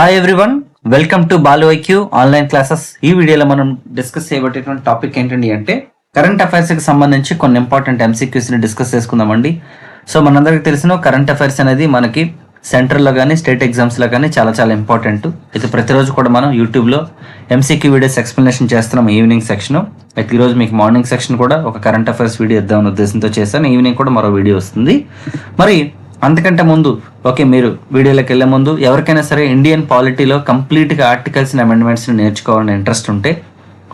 Hi everyone welcome to Balu IQ online classes ఈ వీడియోలో మనం డిస్కస్ చేయబట్టేటువంటి టాపిక్ ఏంటండి అంటే కరెంట్ అఫైర్స్కి సంబంధించి కొన్ని ఇంపార్టెంట్ ఎంసీక్యూస్ని డిస్కస్ చేసుకుందామండి. సో మనందరికీ తెలిసిన కరెంట్ అఫైర్స్ అనేది మనకి సెంట్రల్లో కానీ స్టేట్ ఎగ్జామ్స్లో కానీ చాలా చాలా ఇంపార్టెంట్ అయితే ప్రతిరోజు కూడా మనం యూట్యూబ్లో ఎంసీక్యూ వీడియోస్ ఎక్స్ప్లెనేషన్ చేస్తున్నాం ఈవినింగ్ సెక్షన్ అయితే ఈరోజు మీకు మార్నింగ్ సెక్షన్ కూడా ఒక కరెంట్ అఫైర్స్ వీడియో ఇద్దామనే ఉద్దేశంతో చేశాను. ఈవినింగ్ కూడా మరో వీడియో వస్తుంది. మరి అంతకంటే ముందు ఓకే మీరు వీడియోలోకి వెళ్ళే ముందు ఎవరికైనా సరే ఇండియన్ పాలిటీలో కంప్లీట్గా ఆర్టికల్స్ అమెండ్మెంట్స్ని నేర్చుకోవాలని ఇంట్రెస్ట్ ఉంటే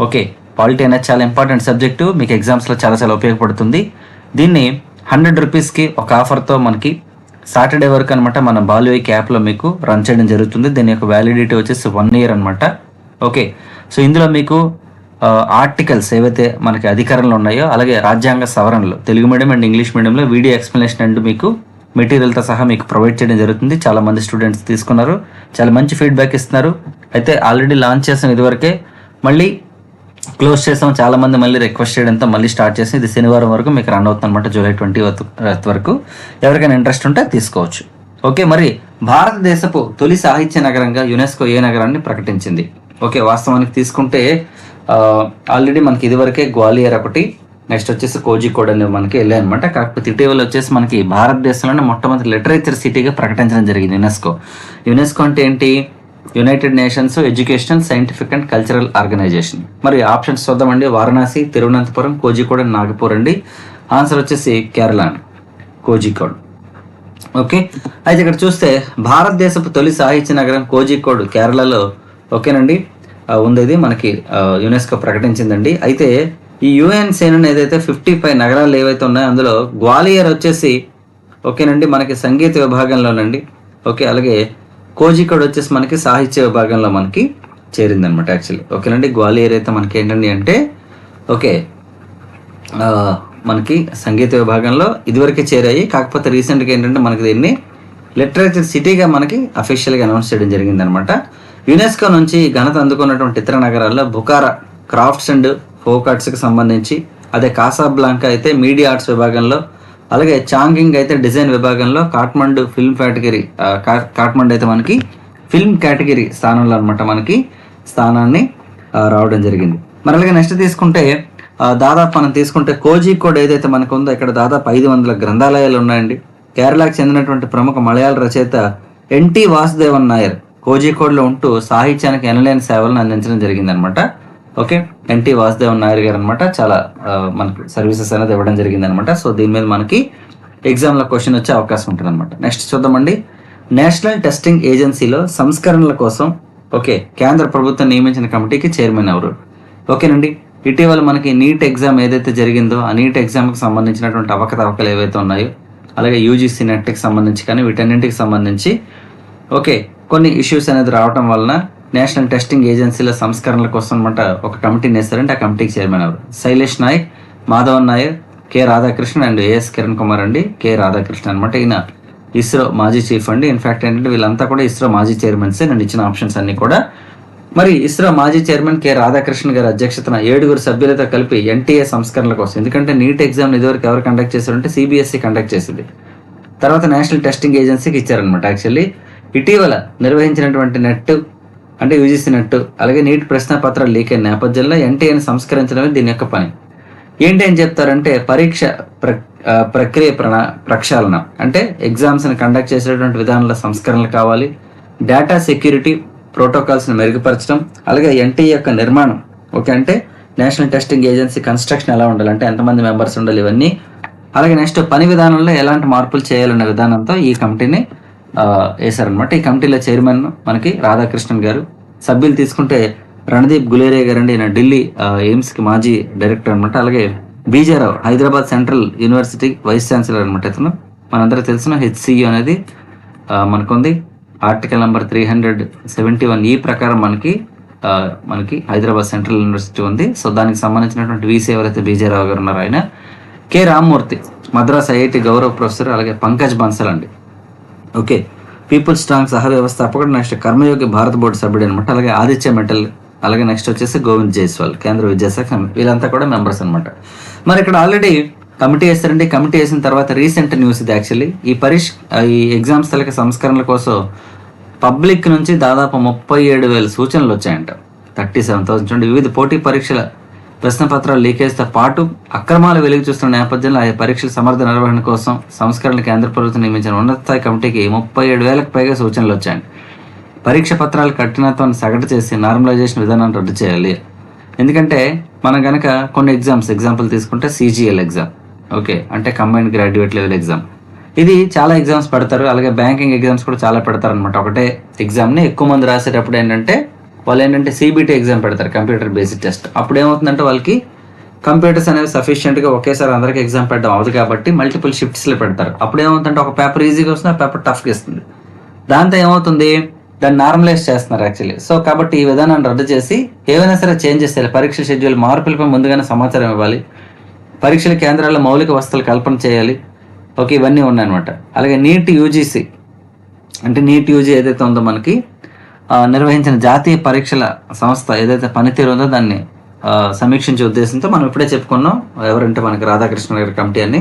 ఓకే పాలిటీ అనేది చాలా ఇంపార్టెంట్ సబ్జెక్టు మీకు ఎగ్జామ్స్లో చాలా చాలా ఉపయోగపడుతుంది. దీన్ని హండ్రెడ్ రూపీస్కి ఒక ఆఫర్తో మనకి సాటర్డే వరకు అనమాట మన బాలువైక్ యాప్లో మీకు రన్ చేయడం జరుగుతుంది. దీని యొక్క వ్యాలిడిటీ వచ్చేసి వన్ ఇయర్ అనమాట ఓకే సో ఇందులో మీకు ఆర్టికల్స్ ఏవైతే మనకి అధికారంలో ఉన్నాయో అలాగే రాజ్యాంగ సవరణలు తెలుగు మీడియం అండ్ ఇంగ్లీష్ మీడియంలో వీడియో ఎక్స్ప్లెనేషన్ అండ్ మీకు మెటీరియల్తో సహా మీకు ప్రొవైడ్ చేయడం జరుగుతుంది. చాలా మంది స్టూడెంట్స్ తీసుకున్నారు. చాలా మంచి ఫీడ్బ్యాక్ ఇస్తున్నారు. అయితే ఆల్రెడీ లాంచ్ చేసాం ఇదివరకే మళ్ళీ క్లోజ్ చేసాం. చాలా మంది మళ్ళీ రిక్వెస్ట్ చేయడంతో మళ్ళీ స్టార్ట్ చేసి ఇది శనివారం వరకు మీకు రన్ అవుతుంది అనమాట జూలై ట్వంటీ వరకు. ఎవరికైనా ఇంట్రెస్ట్ ఉంటే తీసుకోవచ్చు. ఓకే మరి భారతదేశపు తొలి సాహిత్య నగరంగా యునెస్కో ఏ నగరాన్ని ప్రకటించింది? ఓకే వాస్తవానికి తీసుకుంటే ఆల్రెడీ మనకి ఇదివరకే గ్వాలియర్ ఒకటి నెక్స్ట్ వచ్చేసి కోజికోడ్ అనేది మనకి వెళ్ళాయి అనమాట కాకపోతే ఇటీవల వచ్చేసి మనకి భారతదేశంలోనే మొట్టమొదటి లిటరేచర్ సిటీగా ప్రకటించడం జరిగింది యునెస్కో. యునెస్కో అంటే ఏంటి? United Nations education scientific and cultural organisation. మరి ఆప్షన్స్ చూద్దామండి. వారణాసి తిరువనంతపురం కోజికోడ్ అండ్ నాగపూర్ అండి. ఆన్సర్ వచ్చేసి కేరళ అండి. కోజికోడ్ ఓకే. అయితే ఇక్కడ చూస్తే భారతదేశపు తొలి సాహిత్య నగరం కోజికోడ్ కేరళలో ఓకేనండి. ఉంది మనకి యునెస్కో ప్రకటించిందండి. అయితే ఈ యుఎన్ సేన ఏదైతే ఫిఫ్టీ ఫైవ్ నగరాలు ఏవైతే ఉన్నాయో అందులో గ్వాలియర్ వచ్చేసి ఓకేనండి మనకి సంగీత విభాగంలోనండి ఓకే అలాగే కోజికోడ్ వచ్చేసి మనకి సాహిత్య విభాగంలో మనకి చేరిందనమాట యాక్చువల్లీ ఓకేనండి గ్వాలియర్ అయితే మనకి ఏంటండి అంటే ఓకే మనకి సంగీత విభాగంలో ఇదివరకే చేరాయి. కాకపోతే రీసెంట్గా ఏంటంటే మనకి దీన్ని లిటరేచర్ సిటీగా మనకి అఫీషియల్గా అనౌన్స్ చేయడం జరిగిందనమాట యునెస్కో నుంచి ఘనత అందుకున్నటువంటి ఇతర నగరాల్లో బుకారా క్రాఫ్ట్స్ అండ్ ఫోక్ ఆర్ట్స్కి సంబంధించి అదే కాసాబ్లాంకా అయితే మీడియా ఆర్ట్స్ విభాగంలో అలాగే చాంగింగ్ అయితే డిజైన్ విభాగంలో కాట్మండు ఫిల్మ్ కేటగిరీ కా- కాట్మండు అయితే మనకి ఫిల్మ్ కేటగిరీ స్థానంలో అనమాట మనకి స్థానాన్ని రావడం జరిగింది. మరి అలాగే నెక్స్ట్ తీసుకుంటే దాదాపు మనం తీసుకుంటే కోజికోడ్ ఏదైతే మనకు ఉందో ఇక్కడ దాదాపు ఐదు వందల గ్రంథాలయాలు ఉన్నాయండి. కేరళకు చెందినటువంటి ప్రముఖ మలయాళ రచయిత ఎన్టీ వాసుదేవన్ నాయర్ కోజికోడ్లో ఉంటూ సాహిత్యానికి ఎనలేని సేవలను అందించడం జరిగిందనమాట ఓకే? ఎన్టీ వాసుదేవ్ నాయర్ గారు అనమాట చాలా మనకు సర్వీసెస్ అనేది ఇవ్వడం జరిగింది అనమాట సో దీని మీద మనకి ఎగ్జామ్లో క్వశ్చన్ వచ్చే అవకాశం ఉంటుంది అనమాట నెక్స్ట్ చూద్దామండి. నేషనల్ టెస్టింగ్ ఏజెన్సీలో సంస్కరణల కోసం ఓకే కేంద్ర ప్రభుత్వం నియమించిన కమిటీకి చైర్మన్ ఎవరు? ఓకేనండి. ఇటీవల మనకి నీట్ ఎగ్జామ్ ఏదైతే జరిగిందో ఆ నీట్ ఎగ్జామ్కి సంబంధించినటువంటి అవకతవకలు ఏవైతే ఉన్నాయో అలాగే యూజీసీ నెట్కి సంబంధించి కానీ వీటన్నింటికి సంబంధించి ఓకే కొన్ని ఇష్యూస్ అనేది రావటం వలన నేషనల్ టెస్టింగ్ ఏజెన్సీల సంస్కరణల కోసం అనమాట ఒక కమిటీని వేస్తారంటే ఆ కమిటీకి చైర్మన్ ఎవరు? Shailesh Nayak Madhavan Nair K Radhakrishna and A S Kiran Kumar అండి. కె రాధాకృష్ణ అనమాట ఈయన. ఇస్రో మాజీ చీఫ్ అండి. ఇన్ఫాక్ట్ ఏంటంటే వీళ్ళంతా కూడా ఇస్రో మాజీ చైర్మన్సే నేను ఇచ్చిన ఆప్షన్స్ అన్ని కూడా. మరి ఇస్రో మాజీ చైర్మన్ కె రాధాకృష్ణ గారి అధ్యక్షతన ఏడుగురు సభ్యులతో కలిపి ఎన్టీఏ సంస్కరణల కోసం. ఎందుకంటే నీట్ ఎగ్జామ్ ఇదివరకు ఎవరు కండక్ట్ చేశారంటే సిబిఎస్ఈ కండక్ట్ చేసింది. తర్వాత నేషనల్ టెస్టింగ్ ఏజెన్సీకి ఇచ్చారనమాట యాక్చువల్లీ ఇటీవల నిర్వహించినటువంటి నెట్ అంటే విభజిస్తున్నట్టు అలాగే నీట్ ప్రశ్న పత్రాలు లీక్ అయిన నేపథ్యంలో ఎన్టీఏని సంస్కరించడమే దీని యొక్క పని. ఏంటి అని చెప్తారంటే పరీక్ష ప్ర ప్రక్రియ ప్రణా ప్రక్షాళన. అంటే ఎగ్జామ్స్ని కండక్ట్ చేసేటువంటి విధానంలో సంస్కరణలు కావాలి. డేటా సెక్యూరిటీ ప్రోటోకాల్స్ని మెరుగుపరచడం. అలాగే ఎన్టీఏ యొక్క నిర్మాణం. ఓకే అంటే నేషనల్ టెస్టింగ్ ఏజెన్సీ కన్స్ట్రక్షన్ ఎలా ఉండాలి? అంటే ఎంతమంది మెంబర్స్ ఉండాలి ఇవన్నీ. అలాగే నెక్స్ట్ పని విధానంలో ఎలాంటి మార్పులు చేయాలన్న విధానంతో ఈ కమిటీని వేశారనమాట ఈ కమిటీలో చైర్మన్ మనకి రాధాకృష్ణన్ గారు. సభ్యులు తీసుకుంటే రణదీప్ గులేరే గారు అండి ఈయన ఢిల్లీ ఎయిమ్స్కి మాజీ డైరెక్టర్ అనమాట అలాగే B J Rao Hyderabad central university vice chancellor అనమాట ఇతను. మనందరూ తెలిసిన హెచ్సియు అనేది మనకుంది. Article number three hundred seventy one ఈ ప్రకారం మనకి మనకి హైదరాబాద్ సెంట్రల్ యూనివర్సిటీ ఉంది. సో దానికి సంబంధించినటువంటి వీసీ ఎవరైతే బీజేరావు గారు ఉన్నారో ఆయన. కె రామ్మూర్తి మద్రాస్ ఐఐటి గౌరవ ప్రొఫెసర్ అలాగే పంకజ్ బన్సల్ అండి. ఓకే. పీపుల్ స్ట్రాంగ్ సహ వ్యవస్థాపకుడు నెక్స్ట్ కర్మయోగి భారత బోర్డు సభ్యుడు అనమాట. అలాగే ఆదిత్య మెటల్ అలాగే నెక్స్ట్ వచ్చేసి గోవింద్ జైస్వాల్ కేంద్ర విద్యాశాఖ వీళ్ళంతా కూడా మెంబర్స్ అనమాట. మరి ఇక్కడ ఆల్రెడీ కమిటీ వేస్తారండి. కమిటీ వేసిన తర్వాత రీసెంట్ న్యూస్ ఇది యాక్చువల్లీ ఈ పరీక్ష ఈ ఎగ్జామ్స్ తలకి సంస్కరణల కోసం పబ్లిక్ నుంచి దాదాపు ముప్పై ఏడు వేల సూచనలు వచ్చాయంట. థర్టీ సెవెన్ థౌసండ్ చూడండి. వివిధ పోటీ పరీక్షల ప్రశ్న పత్రాలు లీకేజ్తో పాటు అక్రమాలు వెలుగు చూస్తున్న నేపథ్యంలో ఆ పరీక్షల సమర్థ నిర్వహణ కోసం సంస్కరణ కేంద్ర ప్రభుత్వం నియమించిన ఉన్నతస్థాయి కమిటీకి ముప్పై ఏడు వేలకు పైగా సూచనలు వచ్చాయండి పరీక్ష పత్రాల కఠినత్వాన్ని సగటు చేసి నార్మలైజేషన్ విధానాన్ని రద్దు చేయాలి. ఎందుకంటే మనం కనుక కొన్ని ఎగ్జామ్స్ ఎగ్జాంపుల్ తీసుకుంటే సీజీఎల్ ఎగ్జామ్ ఓకే అంటే కంబైన్డ్ గ్రాడ్యుయేట్ లెవెల్ ఎగ్జామ్ ఇది చాలా ఎగ్జామ్స్ పెడతారు. అలాగే బ్యాంకింగ్ ఎగ్జామ్స్ కూడా చాలా పెడతారు అనమాట ఒకటే ఎగ్జామ్ని ఎక్కువ మంది రాసేటప్పుడు ఏంటంటే వాళ్ళు ఏంటంటే సిబిటీ ఎగ్జామ్ పెడతారు కంప్యూటర్ బేసిక్ టెస్ట్ అప్పుడు ఏమవుతుందంటే వాళ్ళకి కంప్యూటర్స్ అనేవి సఫిషియెంట్గా ఒకేసారి అందరికి ఎగ్జామ్ పెట్టడం అవ్వదు కాబట్టి మల్టిపుల్ షిఫ్ట్స్లో పెడతారు. అప్పుడు ఏమవుతుందంటే ఒక పేపర్ ఈజీగా వస్తుంది ఆ పేపర్ టఫ్గా ఇస్తుంది దాంతో ఏమవుతుంది? దాన్ని నార్మలైజ్ చేస్తున్నారు యాక్చువల్లీ సో కాబట్టి ఈ విధానాన్ని రద్దు చేసి ఏవైనా సరే చేంజ్ చేస్తే పరీక్ష షెడ్యూల్ మార్పులపై ముందుగానే సమాచారం ఇవ్వాలి. పరీక్షల కేంద్రాల్లో మౌలిక వసతులు కల్పన చేయాలి. ఓకే ఇవన్నీ ఉన్నాయన్నమాట. అలాగే నీట్ యూజీసీ అంటే నీట్ యూజీ ఏదైతే ఉందో మనకి నిర్వహించిన జాతీయ పరీక్షల సంస్థ ఏదైతే పనితీరు ఉందో దాన్ని సమీక్షించే ఉద్దేశంతో మనం ఇప్పుడే చెప్పుకున్నాం. ఎవరంటే మనకి రాధాకృష్ణ గారి కమిటీ అని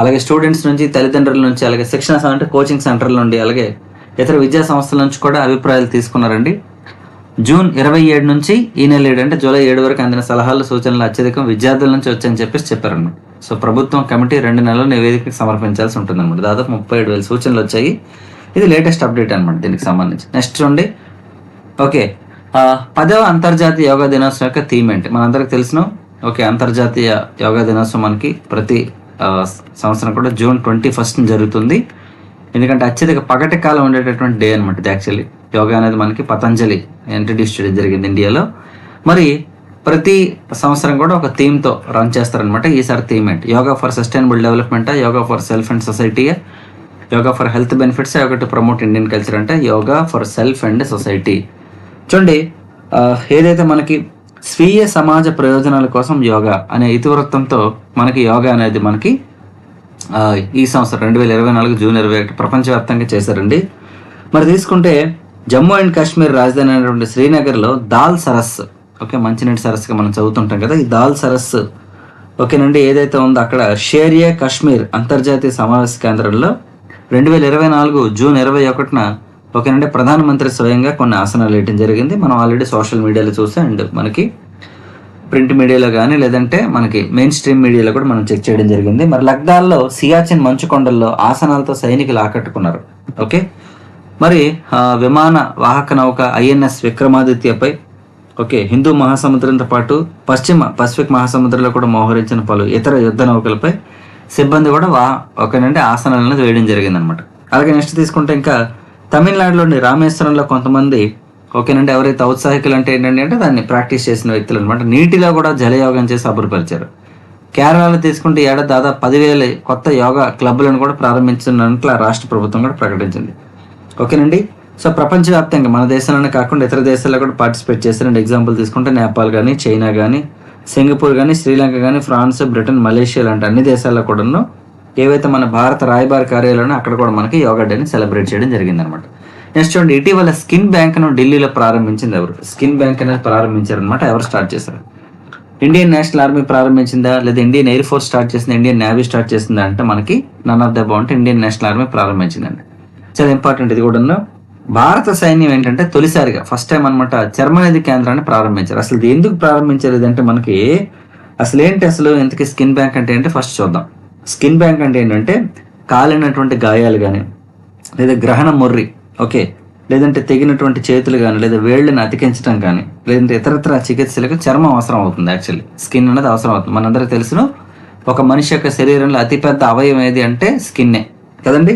అలాగే స్టూడెంట్స్ నుంచి తల్లిదండ్రుల నుంచి అలాగే శిక్షణ అంటే కోచింగ్ సెంటర్ల నుండి అలాగే ఇతర విద్యా సంస్థల నుంచి కూడా అభిప్రాయాలు తీసుకున్నారండి. జూన్ ఇరవై ఏడు నుంచి ఈ నెల ఏడు అంటే జూలై ఏడు వరకు అందిన సలహాలు సూచనలు అత్యధికం విద్యార్థుల నుంచి వచ్చాయని చెప్పేసి చెప్పారన్నమాట. సో ప్రభుత్వం కమిటీ రెండు నెలలు నివేదిక సమర్పించాల్సి ఉంటుంది అనమాట దాదాపు ముప్పై ఏడు వేల సూచనలు వచ్చాయి. ఇది లేటెస్ట్ అప్డేట్ అనమాట దీనికి సంబంధించి. నెక్స్ట్ చూడండి. ఓకే పదవ అంతర్జాతీయ యోగా దినోత్సవం యొక్క థీమ్ ఏంటి? మనందరికి తెలుసును ఓకే అంతర్జాతీయ యోగా దినోత్సవం మనకి ప్రతి సంవత్సరం కూడా జూన్ ట్వంటీ ఫస్ట్ జరుగుతుంది. ఎందుకంటే అత్యధిక పగటి కాలం ఉండేటటువంటి డే అనమాట ఇది యాక్చువల్లీ యోగా అనేది మనకి పతంజలి ఇంట్రడ్యూస్ చేయడం జరిగింది ఇండియాలో. మరి ప్రతి సంవత్సరం కూడా ఒక థీమ్తో రన్ చేస్తారనమాట ఈసారి థీమ్ ఏంటి? Yoga for sustainable development yoga for self and సొసైటీయా yoga for health benefits yoga to promote Indian culture అంటే yoga for self and society. చూడండి ఏదైతే మనకి స్వీయ సమాజ ప్రయోజనాల కోసం యోగా అనే ఇతివృత్తంతో మనకి యోగా అనేది మనకి ఈ సంవత్సరం రెండు వేల ఇరవై నాలుగు జూన్ ఇరవై ఒకటి ప్రపంచవ్యాప్తంగా చేశారండి. మరి తీసుకుంటే జమ్మూ అండ్ కాశ్మీర్ రాజధాని అయినటువంటి శ్రీనగర్లో దాల్ సరస్సు ఓకే మంచినీటి సరస్సుగా మనం చదువుతుంటాం కదా ఈ దాల్ సరస్సు ఓకేనండి ఏదైతే ఉందో అక్కడ షేరియా కాశ్మీర్ అంతర్జాతీయ సమావేశ కేంద్రంలో రెండు వేల ఇరవై నాలుగు జూన్ ఇరవై ఒకటిన ఓకేనండి ప్రధానమంత్రి స్వయంగా కొన్ని ఆసనాలు వేయడం జరిగింది. మనం ఆల్రెడీ సోషల్ మీడియాలో చూస్తే అండ్ మనకి ప్రింట్ మీడియాలో కానీ లేదంటే మనకి మెయిన్ స్ట్రీమ్ మీడియాలో కూడా మనం చెక్ చేయడం జరిగింది. మరి లగ్దాల్లో సియాచిన్ మంచు కొండల్లో ఆసనాలతో సైనికులు ఆకట్టుకున్నారు. ఓకే? మరి విమాన వాహక నౌక ఐఎన్ఎస్ విక్రమాదిత్యపై ఓకే హిందూ మహాసముద్రంతో పాటు పశ్చిమ పసిఫిక్ మహాసముద్రంలో కూడా మోహరించిన పలు ఇతర యుద్ధ నౌకలపై సిబ్బంది కూడా వా ఒకనంటే ఆసనాలను వేయడం జరిగింది అనమాట అలాగే నెక్స్ట్ తీసుకుంటే ఇంకా తమిళనాడులోని రామేశ్వరంలో కొంతమంది ఓకేనండి ఎవరైతే ఔత్సాహికులు అంటే ఏంటంటే అంటే దాన్ని ప్రాక్టీస్ చేసిన వ్యక్తులు అనమాట నీటిలో కూడా జలయోగం చేసి అభివృద్ధిపరిచారు కేరళలో తీసుకుంటే ఏడాది దాదాపు పదివేల కొత్త యోగా క్లబ్లను కూడా ప్రారంభించినట్లు రాష్ట్ర ప్రభుత్వం కూడా ప్రకటించింది. ఓకేనండి సో ప్రపంచవ్యాప్తంగా మన దేశంలోనే కాకుండా ఇతర దేశాల్లో కూడా పార్టిసిపేట్ చేశారండి ఎగ్జాంపుల్ తీసుకుంటే నేపాల్ కానీ చైనా కానీ సింగపూర్ కానీ శ్రీలంక కానీ ఫ్రాన్స్ బ్రిటన్ మలేషియా లాంటి అన్ని దేశాల్లో కూడాను ఏవైతే మన భారత రాయబార కార్యాలయంలో అక్కడ కూడా మనకి యోగా డేని సెలబ్రేట్ చేయడం జరిగిందనమాట నెక్స్ట్ చూడండి ఇటీవల స్కిన్ బ్యాంక్ను ఢిల్లీలో ప్రారంభించింది ఎవరు? స్కిన్ బ్యాంక్ అనేది ప్రారంభించారనమాట ఎవరు స్టార్ట్ చేశారు? ఇండియన్ నేషనల్ ఆర్మీ ప్రారంభించిందా? లేదా ఇండియన్ ఎయిర్ ఫోర్స్ స్టార్ట్ చేసింది? ఇండియన్ నేవీ స్టార్ట్ చేసిందా? అంటే మనకి నన్ ఆఫ్ ద బాగుంటే ఇండియన్ నేషనల్ ఆర్మీ ప్రారంభించిందండి. చాలా ఇంపార్టెంట్ ఇది కూడా భారత సైన్యం ఏంటంటే తొలిసారిగా ఫస్ట్ టైం అనమాట చర్మనిధి కేంద్రాన్ని ప్రారంభించారు. అసలు ఇది ఎందుకు ప్రారంభించారు ఇదంటే మనకి అసలు ఏంటి అసలు ఇంతకీ స్కిన్ బ్యాంక్ అంటే ఏంటి ఫస్ట్ చూద్దాం. స్కిన్ బ్యాంక్ అంటే ఏంటంటే కాలినటువంటి గాయాలు కానీ లేదా గ్రహణ మొర్రి ఓకే లేదంటే తెగినటువంటి చేతులు కానీ లేదా వేళ్ళని అతికించడం కానీ లేదంటే ఇతరత్ర చికిత్సలకు చర్మం అవసరం అవుతుంది యాక్చువల్లీ స్కిన్ అనేది అవసరం అవుతుంది. మనందరికీ తెలుసును ఒక మనిషి యొక్క శరీరంలో అతిపెద్ద అవయవం ఏది అంటే స్కిన్నే కదండి?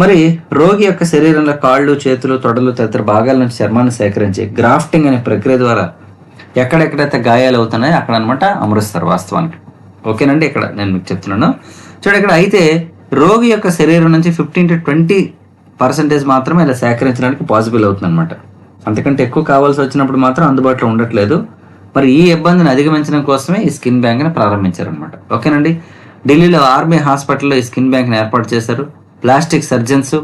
మరి రోగి యొక్క శరీరంలో కాళ్ళు చేతులు తొడలు తదితర భాగాల నుంచి చర్మాన్ని సేకరించి గ్రాఫ్టింగ్ అనే ప్రక్రియ ద్వారా ఎక్కడెక్కడైతే గాయాలు అవుతున్నాయో అక్కడ అనమాట అమరుస్తారు వాస్తవానికి. ఓకేనండి? ఇక్కడ నేను మీకు చెప్తున్నాను. చూడండి ఇక్కడ అయితే రోగి యొక్క శరీరం నుంచి ఫిఫ్టీన్ టు ట్వంటీ పర్సెంటేజ్ మాత్రమే ఇలా సేకరించడానికి పాసిబుల్ అవుతుంది అనమాట అంతకంటే ఎక్కువ కావాల్సి వచ్చినప్పుడు మాత్రం అందుబాటులో ఉండట్లేదు. మరి ఈ ఇబ్బందిని అధిగమించడం కోసమే ఈ స్కిన్ బ్యాంక్ని ప్రారంభించారనమాట ఓకేనండి? ఢిల్లీలో ఆర్మీ హాస్పిటల్లో ఈ స్కిన్ బ్యాంక్ని ఏర్పాటు చేశారు. ప్లాస్టిక్ సర్జన్స్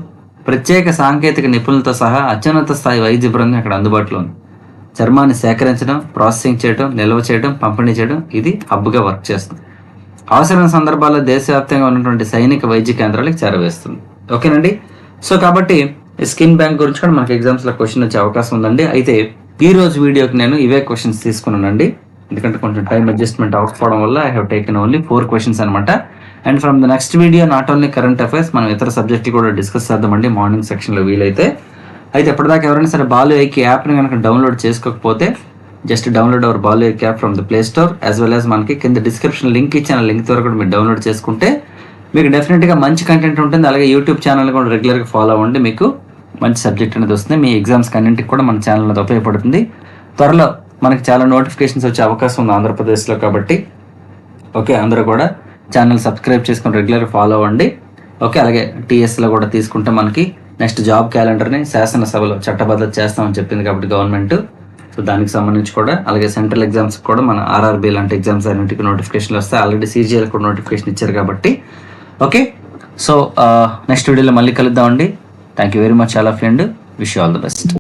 ప్రత్యేక సాంకేతిక నిపుణులతో సహా అత్యున్నత స్థాయి వైద్య బృందం ఇక్కడ అందుబాటులో ఉంది. చర్మాన్ని సేకరించడం ప్రాసెసింగ్ చేయడం నిల్వ చేయడం పంపిణీ చేయడం ఇది హబ్గా వర్క్ చేస్తుంది. అవసరమైన సందర్భాల్లో దేశవ్యాప్తంగా ఉన్నటువంటి సైనిక వైద్య కేంద్రాలకు చేరవేస్తుంది. ఓకేనండి? సో కాబట్టి స్కిన్ బ్యాంక్ గురించి కూడా మనకి ఎగ్జామ్స్లో క్వశ్చన్ వచ్చే అవకాశం ఉందండి. అయితే ఈ రోజు వీడియోకి నేను ఇవే క్వశ్చన్స్ తీసుకున్నానండి. ఎందుకంటే కొంచెం టైం అడ్జస్ట్మెంట్ అవ్వకపోవడం వల్ల I have taken only four questions అనమాట and from the next video not only current affairs మనం ఇతర సబ్జెక్టులు కూడా డిస్కస్ చేద్దామండి. మార్నింగ్ సెక్షన్లో వీలైతే. అయితే ఎప్పటిదాకా ఎవరైనా సరే బాలు ఐకి యాప్ని కనుక డౌన్లోడ్ చేసుకోకపోతే జస్ట్ డౌన్లోడ్ అవర్ బాలు ఐకి app from the play store as well as మనకి కింద డిస్క్రిప్షన్ లింక్ ఇచ్చిన లింక్ ద్వారా కూడా మీరు డౌన్లోడ్ చేసుకుంటే మీకు డెఫినెట్గా మంచి కంటెంట్ ఉంటుంది. అలాగే యూట్యూబ్ ఛానల్ కూడా రెగ్యులర్గా ఫాలో అవ్వండి. మీకు మంచి సబ్జెక్ట్ అనేది వస్తుంది. మీ ఎగ్జామ్స్ అన్నింటికి కూడా మన ఛానల్ అనేది ఉపయోగపడుతుంది. త్వరలో మనకి చాలా నోటిఫికేషన్స్ వచ్చే అవకాశం ఉంది ఆంధ్రప్రదేశ్లో కాబట్టి. ఓకే అందరూ కూడా ఛానల్ సబ్స్క్రైబ్ చేసుకొని రెగ్యులర్ ఫాలో అవ్వండి. ఓకే అలాగే టీఎస్లో కూడా తీసుకుంటే మనకి నెక్స్ట్ జాబ్ క్యాలెండర్ని శాసనసభలో చట్టబద్ధత చేస్తామని చెప్పింది కాబట్టి గవర్నమెంట్. సో దానికి సంబంధించి కూడా అలాగే సెంట్రల్ ఎగ్జామ్స్ కూడా మన ఆర్ఆర్బీ లాంటి ఎగ్జామ్స్ అన్నింటికి నోటిఫికేషన్లు వస్తాయి. ఆల్రెడీ సీజీఎల్ కూడా నోటిఫికేషన్ ఇచ్చారు కాబట్టి. ఓకే సో నెక్స్ట్ వీడియోలో మళ్ళీ కలుద్దామండి. Thank you very much all of and wish all the best